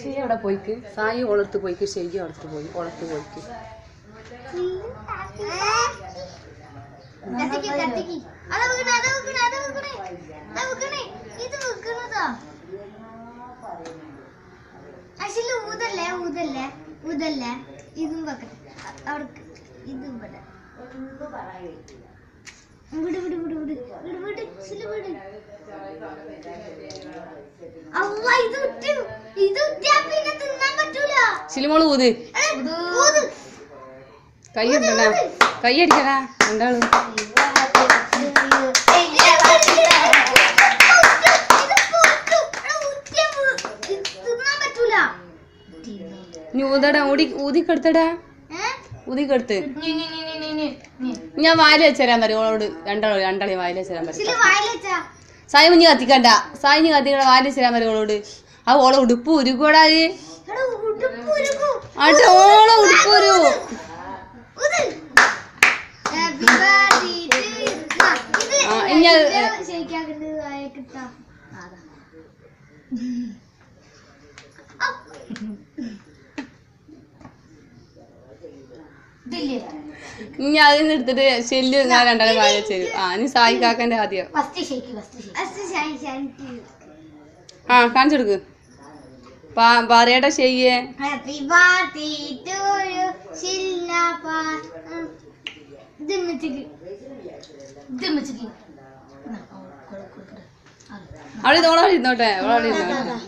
ഷെയ്യ അവിടെ പോയിക്ക്. സായി ഒളത്ത് പോയിക്ക് ഷെയ്യ ഒളത്ത് പോയി ഒളത്ത് പോയിക്ക്. ഊതല്ലേ ഊതല്ലേ ഊതല്ലേ ഇതും വെക്കട്ടെ അവർക്ക് ഇതും ഇവിടെ വിട് വിട് വിട് വിട് വിട് വിട് വിട് ശിലിമോൾ ഊത്. കൈ എടുക്കണ കൈ അടിക്കണ രണ്ടാളും. ഇനി ഊതടാ ഊടി ഊതിക്കെടുത്തടാ ഊതിക്കെടുത്ത് ഞാൻ വായിൽ വെച്ചരാൻ പറയും ഓളോട്. രണ്ടാളോ രണ്ടാളെ വായിൽ വെച്ചരാൻ പറയും. സായി മുഞ്ഞ് കത്തിക്കണ്ട. സായി കത്തിക്കണ്ട. വായിൽ വെച്ചരാൻ പറയും ഓളോട്. ആ ഓളെ ഉടുപ്പ് ഉരുകൂടാ ആട്ടെ ഓളെ ഉടുപ്പ് ഇനി ഇനി അതിൽ നിന്ന് എടുത്തിട്ട് ശല്യം ഞാൻ രണ്ടാളെ കാര്യം വെച്ചു ആ ഇനി സായി കാക്കന്റെ ആദ്യം ആ കാണിച്ചു കൊടുക്ക്. പാ- പറയട്ടെ ചെയ്യേ. ഹാപ്പി ബർത്ത്ഡേ ടു യു ഇരുന്നോട്ടെ ഇരുന്നോട്ടെ.